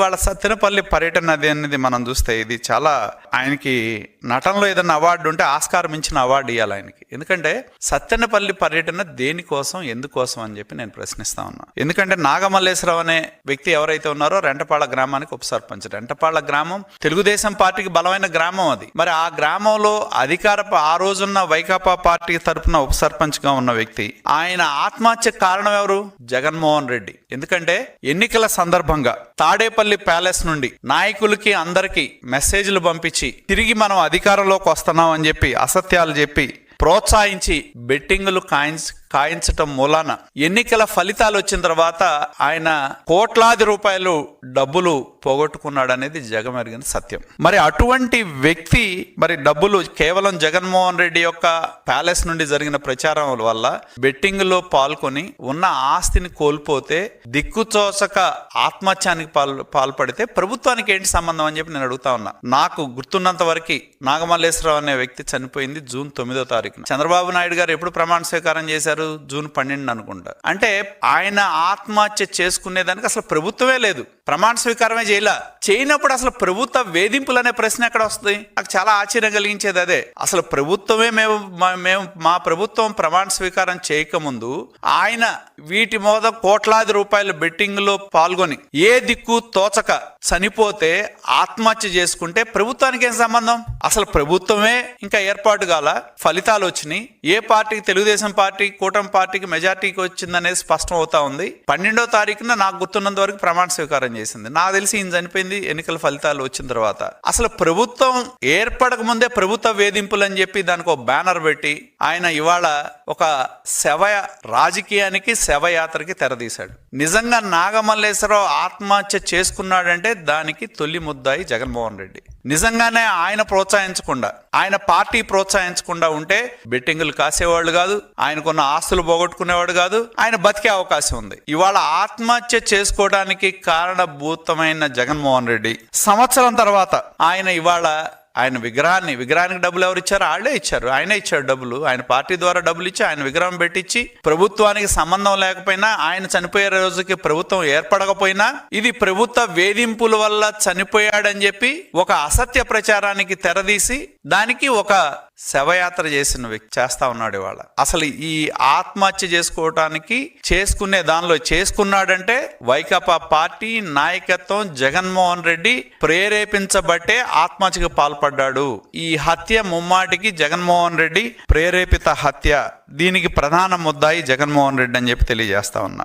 వాళ్ళ సత్తెనపల్లి పర్యటన అది అనేది మనం చూస్తే ఇది చాలా ఆయనకి నటనలో ఏదైనా అవార్డు ఉంటే ఆస్కారం మించిన అవార్డు ఇవ్వాలి ఆయనకి. ఎందుకంటే సత్తెనపల్లి పర్యటన దేనికోసం ఎందుకోసం అని చెప్పి నేను ప్రశ్నిస్తా ఉన్నా. ఎందుకంటే నాగమల్లేశ్వరరావు అనే వ్యక్తి ఎవరైతే ఉన్నారో రెంటపాళ్ళ గ్రామానికి ఉప సర్పంచ్. రెంటపాళ్ళ గ్రామం తెలుగుదేశం పార్టీకి బలమైన గ్రామం అది. మరి ఆ గ్రామంలో అధికార ఆ రోజున్న వైకాపా పార్టీ తరపున ఉప ఉన్న వ్యక్తి ఆయన ఆత్మహత్య కారణం ఎవరు? జగన్మోహన్ రెడ్డి. ఎందుకంటే ఎన్నికల సందర్భంగా తాడేపల్లి ప్యాలెస్ నుండి నాయకులకి అందరికి మెసేజ్లు పంపించి తిరిగి మనం అధికారంలోకి వస్తున్నాం అని చెప్పి అసత్యాలు చెప్పి ప్రోత్సహించి బెట్టింగులు కాయిన్స్ కాయించటం మూలాన. ఎన్నికల ఫలితాలు వచ్చిన తర్వాత ఆయన కోట్లాది రూపాయలు డబ్బులు పోగొట్టుకున్నాడు అనేది జగమెరిగిన సత్యం. మరి అటువంటి వ్యక్తి మరి డబ్బులు కేవలం జగన్మోహన్ రెడ్డి యొక్క ప్యాలెస్ నుండి జరిగిన ప్రచారం వల్ల బెట్టింగ్లో పాల్గొని ఉన్న ఆస్తిని కోల్పోతే దిక్కుచోసక ఆత్మహత్యానికి పాల్ పాల్పడితే ప్రభుత్వానికి ఏంటి సంబంధం అని చెప్పి నేను అడుగుతా ఉన్నా. నాకు గుర్తున్నంత వరకు నాగమల్లేశ్వరరావు అనే వ్యక్తి చనిపోయింది జూన్ తొమ్మిదో తారీఖున. చంద్రబాబు నాయుడు గారు ఎప్పుడు ప్రమాణ స్వీకారం చేశారు? జూన్ పన్నెండు అనుకుంటా. అంటే ఆయన ఆత్మహత్య చేసుకునేదానికి అసలు ప్రభుత్వమే లేదు. ప్రమాణ స్వీకారమే చేయలే. చేయనప్పుడు అసలు ప్రభుత్వ వేధింపులు అనే ప్రశ్న ఎక్కడ వస్తుంది? నాకు చాలా ఆశ్చర్యం కలిగించేది అదే. అసలు ప్రభుత్వమే మేము మేము మా ప్రభుత్వం ప్రమాణ స్వీకారం చేయకముందు ఆయన వీటి మీద కోట్లాది రూపాయల బెట్టింగ్లో పాల్గొని ఏ దిక్కు తోచక చనిపోతే ఆత్మహత్య చేసుకుంటే ప్రభుత్వానికి ఏం సంబంధం? అసలు ప్రభుత్వమే ఇంకా ఏర్పాటు కాల ఫలితాలు వచ్చినాయి. ఏ పార్టీకి తెలుగుదేశం పార్టీ కూటమి పార్టీకి మెజార్టీకి వచ్చిందనేది స్పష్టం అవుతా ఉంది. పన్నెండో తారీఖున నాకు గుర్తున్నంత వరకు ప్రమాణ స్వీకారం చేసింది. నాకు తెలిసి ఈయన చనిపోయింది ఎన్నికల ఫలితాలు వచ్చిన తర్వాత. అసలు ప్రభుత్వం ఏర్పడక ముందే ప్రభుత్వ వేధింపులు అని చెప్పి దానికి ఒక బ్యానర్ పెట్టి ఆయన ఇవాళ ఒక శవ రాజకీయానికి శవయాత్రకి తెరదీశాడు. నిజంగా నాగమల్లేశ్వరరావు ఆత్మహత్య చేసుకున్నాడంటే దానికి తొలి ముద్దాయి జగన్మోహన్ రెడ్డి. నిజంగానే ఆయన ప్రోత్సహించకుండా ఆయన పార్టీ ప్రోత్సహించకుండా ఉంటే బెట్టింగులు కాసేవాళ్ళు కాదు ఆయనకున్న ఆస్తులు పోగొట్టుకునేవాడు కాదు ఆయన బతికే అవకాశం ఉంది. ఇవాళ ఆత్మహత్య చేసుకోవడానికి కారణభూతమైన జగన్మోహన్ రెడ్డి. సంవత్సరం తర్వాత ఆయన ఇవాళ ఆయన విగ్రహాన్ని విగ్రహానికి డబ్బులు ఎవరు ఇచ్చారు వాళ్ళే ఇచ్చారు. ఆయనే ఇచ్చాడు డబ్బులు. ఆయన పార్టీ ద్వారా డబ్బులు ఇచ్చి ఆయన విగ్రహం పెట్టించి ప్రభుత్వానికి సంబంధం లేకపోయినా ఆయన చనిపోయే రోజుకి ప్రభుత్వం ఏర్పడకపోయినా ఇది ప్రభుత్వ వేధింపుల వల్ల చనిపోయాడని చెప్పి ఒక అసత్య ప్రచారానికి తెరదీసి దానికి ఒక శవయాత్ర చేసిన వ్యక్తి చేస్తా ఉన్నాడు ఇవాళ. అసలు ఈ ఆత్మహత్య చేసుకోవటానికి చేసుకునే దానిలో చేసుకున్నాడంటే వైకాపా పార్టీ నాయకత్వం జగన్మోహన్ రెడ్డి ప్రేరేపించబట్టే ఆత్మహత్యకు పాల్పడ్డాడు. ఈ హత్య ముమ్మాటికి జగన్మోహన్ రెడ్డి ప్రేరేపిత హత్య. దీనికి ప్రధాన ముద్దాయి జగన్మోహన్ రెడ్డి అని చెప్పి తెలియజేస్తా ఉన్నా.